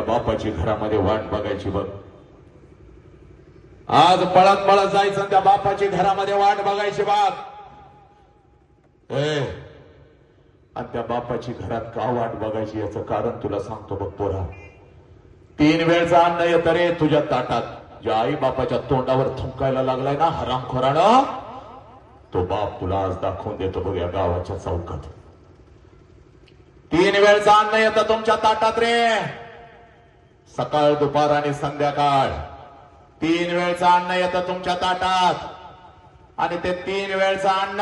बापाची घरामध्ये वाट बघायची बघ. आज पळत पळत जायचं त्या बापाची घरामध्ये वाट बघायची बाग ए आणि त्या बापाची घरात का वाट बघायची याचं कारण तुला सांगतो बघ पोरा. तीन वेळचं अन्न येत रे तुझ्या ताटात. ज्या आई बापाच्या तोंडावर थुंकायला लागलाय ना हरामखोरानं तो बाप तुला आज दाखवून देतो बघ या गावाच्या चौकात. तीन वेळचं अन्न येतं तुमच्या ताटात रे. सकाळ दुपार आणि संध्याकाळ. तीन वेळचं अन्न येतं तुमच्या ताटात. आणि ते तीन वेळचं अन्न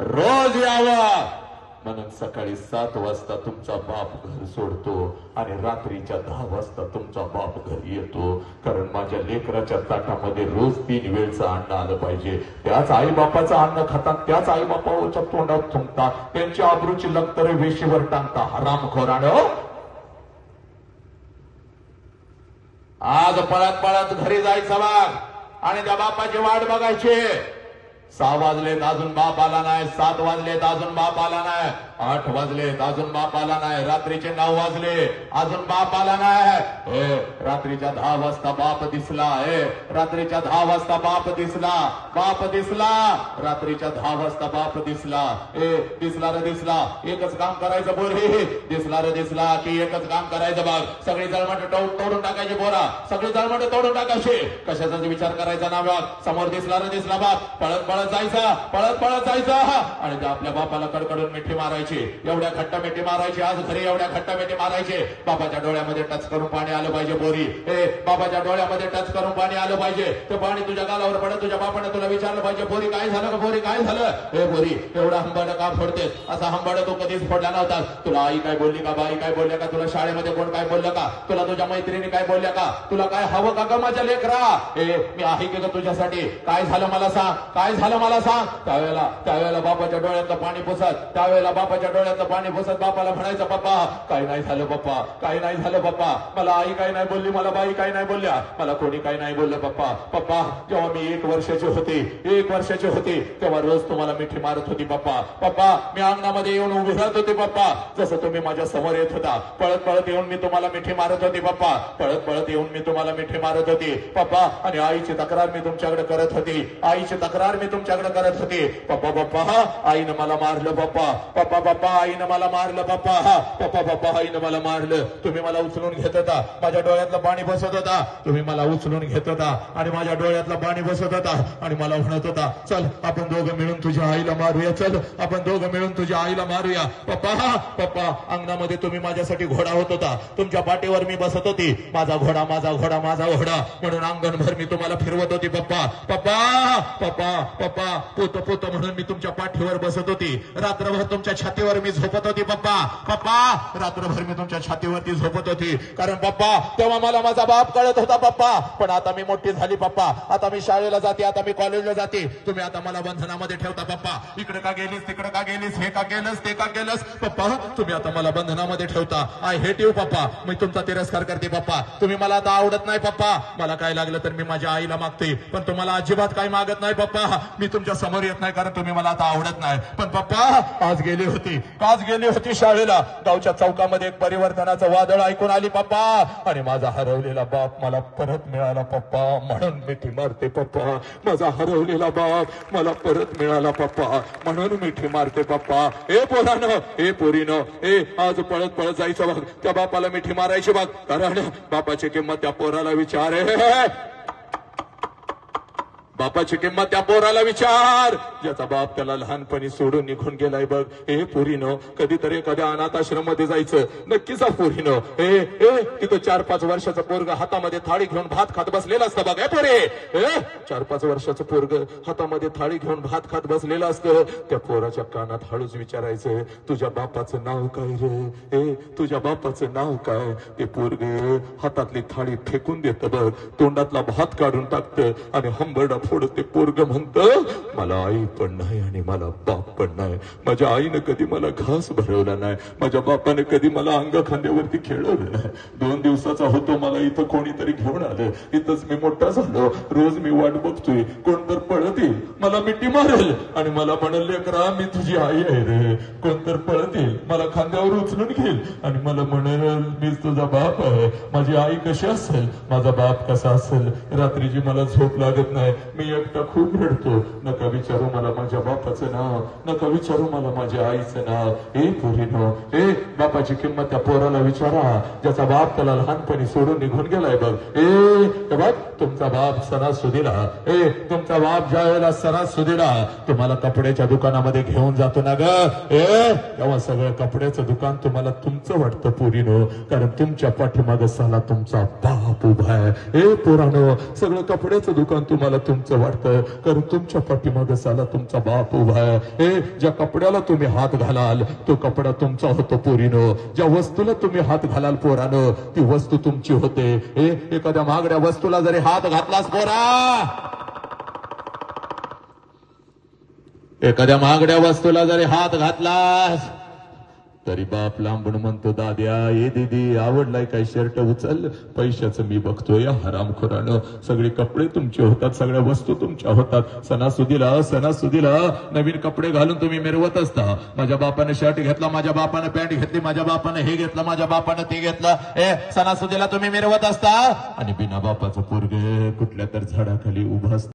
रोज यावं. म्हणून सकाळी सात वाजता तुमचा बाप घर सोडतो आणि रात्रीच्या दहा वाजता तुमचा बाप घरी येतो. कारण माझ्या लेकराच्या ताटामध्ये रोज तीन वेळचं अन्न आलं पाहिजे. त्याच आई बापाचं अन्न खातात त्याच आई बापाच्या तोंडात थुंकतात त्यांची आबरूची लक्तरे वेशीवर टांगता. हरामखोरानं आज पळत पळत घरी जायचं बाग आणि त्या बापाची वाट बघायची. सहा वाजलेत अजून बाप आला नाही सात वाजलेत अजून बाप आला नाही आठ वाजलेत अजून बाप आला नाही रात्रीचे नऊ वाजले अजून बाप आला नाही रात्रीच्या दहा वाजता बाप दिसला ए रात्रीच्या दहा वाजता बाप दिसला बाप दिसला रात्रीच्या दहा वाजता बाप दिसला ए दिसला रे दिसला एकच काम करायचं बोल हे दिसला रे दिसला की एकच काम करायचं बघ. सगळी जळमट तोडून टाकायची बोरा सगळी जळमट तोडून टाकायची. कशाचा विचार करायचा ना बघ. समोर दिसला रे दिसला बाप पळत पळत पळत जायचा पळत पळत जायचा. आणि त्या आपल्या बापाला कडकडून मिठी मारायची. एवढ्या खट्टा मिठी मारायची. आज घरी एवढ्या खट्टा मिठी मारायचे. बाबाच्या डोळ्यामध्ये टच करून पाणी आलं पाहिजे बोरी. ए बाबाच्या डोळ्यामध्ये टच करून पाणी आलं पाहिजे. ते पाणी तुझ्या गालावर पडत तुझ्या बापाने तुला विचारलं पाहिजे बोरी काय झालं का बोरी काय झालं? ए बोरी एवढा हंबाड का फोडतेस? असा हंबाड तू कधीच फोडला नव्हता. तुला आई काय बोलली का बाई काय बोलल्या का? तुला शाळेमध्ये कोण काय बोललं का? तुला तुझ्या मैत्रिणी काय बोलल्या का? तुला काय हवं का ग माझ्या लेकरा? ए मी आहे की तुझ्यासाठी? काय झालं मला सांग? काय झालं मला सांग. त्यावेळेला त्यावेळेला बापाच्या डोळ्यातलं पाणी पुसत. त्यावेळेला बापाच्या डोळ्यातलं पाणी पुसत बापाला म्हणायचं पप्पा काही नाही झालं पप्पा काही नाही झालं पप्पा मला आई काय नाही बोलली मला बाई काय नाही बोलल्या. मला कोणी काही नाही बोललं पप्पा पप्पा जेव्हा मी एक वर्षाची होते एक वर्षाची होते तेव्हा रोज तुम्हाला मिठी मारत होती पप्पा पप्पा मी अंगणामध्ये येऊन उभी राहत होते पप्पा जसं तुम्ही माझ्यासमोर येत होता. पळत पळत येऊन मी तुम्हाला मिठी मारत होती पप्पा पळत पळत येऊन मी तुम्हाला मिठी मारत होती पप्पा आणि आईची तक्रार मी तुमच्याकडे करत होती. आईची तक्रार मी तुमच्याकडे करत होते. पप्पा पप्पा आईनं मला मारलं पप्पा. पप्पा पप्पा आईनं मला मारलं पप्पा. पप्पा पप्पा आईनं मला मारलं. तुम्ही मला उचलून घेत होता. माझ्या डोळ्यातलं पाणी बसत होता. तुम्ही मला उचलून घेत होता. आणि माझ्या डोळ्यातलं पाणी बसत होता. आणि मला म्हणत होता चल आपण दोघं मिळून तुझ्या आईला मारूया. चल आपण दोघं मिळून तुझ्या आईला मारूया. पप्पा हा पप्पा अंगणामध्ये तुम्ही माझ्यासाठी घोडा होत होता. तुमच्या पाठीवर मी बसत होती. माझा घोडा माझा घोडा माझा घोडा. म्हणून अंगणभर मी तुम्हाला फिरवत होती पप्पा. पप्पा पप्पा पप्पा पोत पोत म्हणून मी तुमच्या पाठीवर बसत होती. रात्रभर तुमच्या छातीवर मी झोपत होती पप्पा. पप्पा रात्रभर मी तुमच्या छातीवरती झोपत होती. कारण पप्पा तेव्हा मला माझा बाप कळत होता पप्पा. पण आता मी मोठी झाली पप्पा. आता मी शाळेला जाते आता मी कॉलेजला जाते. तुम्ही आता मला बंधनामध्ये ठेवता पप्पा. इकडे का गेलीस तिकडे का गेलीस हे का केलंस ते का केलंस? पप्पा तुम्ही आता मला बंधनामध्ये ठेवता. आय हेट यू पप्पा. मी तुमचा तिरस्कार करते पप्पा. तुम्ही मला आता आवडत नाही पप्पा. मला काय लागलं तर मी माझ्या आईला मागते. पण तुम्हाला अजिबात काही मागत नाही पप्पा. मी तुमच्यासमोर येत नाही कारण तुम्ही मला आता आवडत नाही. पण पप्पा आज गेली होती. आज गेली होती शाळेला. गावच्या चौकामध्ये एक परिवर्तनाचं वादळ ऐकून आली पप्पा. आणि माझा हरवलेला बाप मला परत मिळाला पप्पा. म्हणून मिठी मारते पप्पा. माझा हरवलेला बाप मला परत मिळाला पप्पा. म्हणून मिठी मारते पप्पा. ए पोरानं ए पोरीनं ए आज पळत पळत जायचं बघ. त्या बापाला मिठी मारायची बघ. कारण बापाची किंमत त्या पोराला विचार आहे. बापाची किंमत त्या पोराला विचार. ज्याचा बाप त्याला लहानपणी सोडून निघून गेलाय बघ. हे पुरीनं कधीतरी एखाद्या अनाथ आश्रममध्ये जायचं. नक्कीच जा हे ए ए तिथं चार पाच वर्षाचा पोरग हातामध्ये थाळी घेऊन भात खात बसलेला असतं बघ. पोरे! ए चार पाच वर्षाचं पोरग हातामध्ये थाळी घेऊन भात खात बसलेलं असतं. त्या पोराच्या कानात हळूच विचारायचं तुझ्या बापाचं नाव काय रे? ए तुझ्या बापाचं नाव काय? ते पोरग हातातली थाळी फेकून देतं बघ. तोंडातला भात काढून टाकतं आणि हंबरडा थोडं ते पोरग म्हणत मला आई पण नाही आणि मला बाप पण नाही. माझ्या आईनं कधी मला घास भरवला नाही. माझ्या बापानं कधी मला अंग खांद्यावरती खेळवलं नाही. दोन दिवसाचा होतो मला इथं कोणीतरी घेऊन आलं. इथंच मी मोठा झालो. रोज मी वाट बघतोय. कोण तर पळत येईल मला मिठी मारेल. आणि मला म्हणेल लेकरा मी तुझी आई आहे रे. कोण तर पळत येईल मला खांद्यावर उचलून घेईल. आणि मला म्हणेल मीच तुझा बाप आहे. माझी आई कशी असेल? माझा बाप कसा असेल? रात्रीची मला झोप लागत नाही. मी एकटा खूप रडतो. नका विचारू मला माझ्या बापाचं नाव. नका विचारू मला माझ्या आईचं नाव. ए पोरीनो ए बापाची किंमत त्या पोराला विचारा. ज्याचा बाप त्याला लहानपणी सोडून निघून गेलाय बघ. ए बाप तुमचा बाप सणासुदीला. ए तुमचा बाप ज्या वेळेला सणासुदीला तुम्हाला कपड्याच्या दुकानामध्ये घेऊन जातो ना ग. ए तेव्हा सगळं कपड्याचं दुकान तुम्हाला तुमचं वाटतं पोरीनो. कारण तुमच्या पाठीमाग सला तुमचा बाप उभा आहे. ए पोरानो सगळं कपड्याचं दुकान तुम्हाला तुमचं वाटतं. कारण तुमच्या पाठीमागे साला तुमचा बाप उभा आहे. ए ज्या कपड्याला तुम्ही हात घालाल तो कपडा तुमचा होतो पोरीनं. ज्या वस्तूला तुम्ही हात घालाल पोरानं ती वस्तू तुमची होते. ए एखाद्या महागड्या वस्तूला जरी हात घातलास पोरा! एखाद्या महागड्या वस्तूला जरी हात घातलास तरी बाप लांबून म्हणतो दाद्या ये दीदी आवडलाय काय शर्ट उचल. पैशाचं मी बघतोय हरामखोरानं. सगळे कपडे तुमचे होतात सगळ्या वस्तू तुमच्या होतात. सणासुदीला सणासुदीला नवीन कपडे घालून तुम्ही मिरवत असता. माझ्या बापाने शर्ट घेतला माझ्या बापानं पॅन्ट घेतली माझ्या बापाने हे घेतलं माझ्या बापानं ते घेतलं. ए सणासुदीला तुम्ही मिरवत असता? आणि बिना बापाचं पोरग कुठल्या तर झाडाखाली उभा असतं.